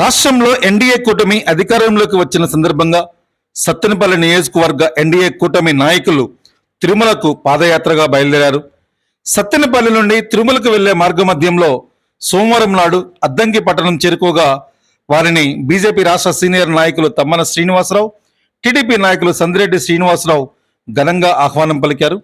రాష్ట్రంలో ఎన్డీఏ కూటమి అధికారంలోకి వచ్చిన సందర్భంగా సత్తెనపల్లి నియోజకవర్గ ఎన్డీఏ కూటమి నాయకులు తిరుమలకు పాదయాత్రగా బయలుదేరారు. సత్తెనపల్లి నుండి తిరుమలకు వెళ్ళే మార్గమధ్యంలో సోమవారం నాడు అద్దంకి పట్టణం చేరుకోగా వారిని బీజేపీ రాష్ట్ర సీనియర్ నాయకులు తమ్మన శ్రీనివాసరావు టీడీపీ నాయకులు సందిరెడ్డి శ్రీనివాసరావు ఘనంగా ఆహ్వానం పలికారు.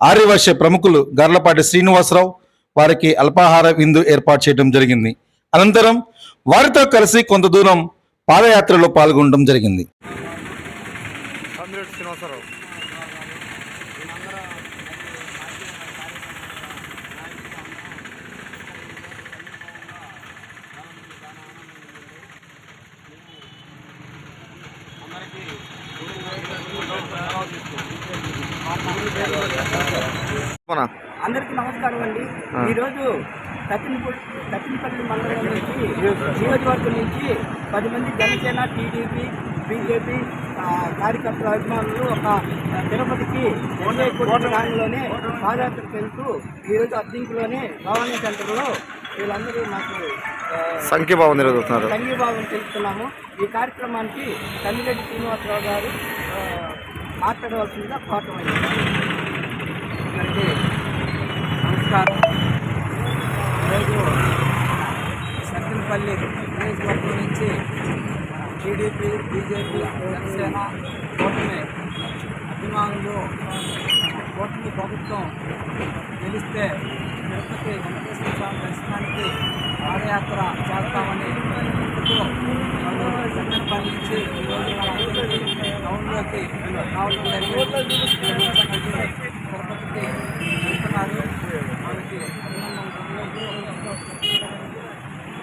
ఆర్యవర్ష ప్రముఖులు గర్లపాటి శ్రీనివాసరావు వారికి అల్పాహార విందు ఏర్పాటు చేయడం జరిగింది. అనంతరం వారితో కలిసి కొంత దూరం పాదయాత్రలో పాల్గొనడం జరిగింది. అందరికీ అందరికీ నమస్కారం అండి. ఈరోజు కత్తినపల్లి కత్తినపల్లి మండలం నుంచి నియోజకవర్గం నుంచి పది మంది జనసేన టీడీపీ బీజేపీ కార్యకర్తల అభిమానులు ఒక తిరుపతికి ఎన్ఐ కోటలోనే పాదయాత్రకు వెళ్తూ ఈరోజు అద్దీంకులోనే భవానీ సెంటర్లో వీళ్ళందరూ మాకు సంఖ్యభావం నిర్వహిస్తున్నారు. సంఘీభావం తెలుపుతున్నాము. ఈ కార్యక్రమానికి తల్లిరెడ్డి శ్రీనివాసరావు గారు మాట్లాడవలసిందిగా కోరటమైంది. నమస్కారం. ఈరోజు సత్తెనపల్లి నియోజకవర్గం నుంచి టీడీపీ బీజేపీ జనసేన కూటమి అభిమానులు కూటమి ప్రభుత్వం గెలిస్తే తిరుపతి వెంకటేశ్వర స్వామి దర్శనానికి పాదయాత్ర చేస్తామని చెప్తూ నుంచి ఈరోజు আছে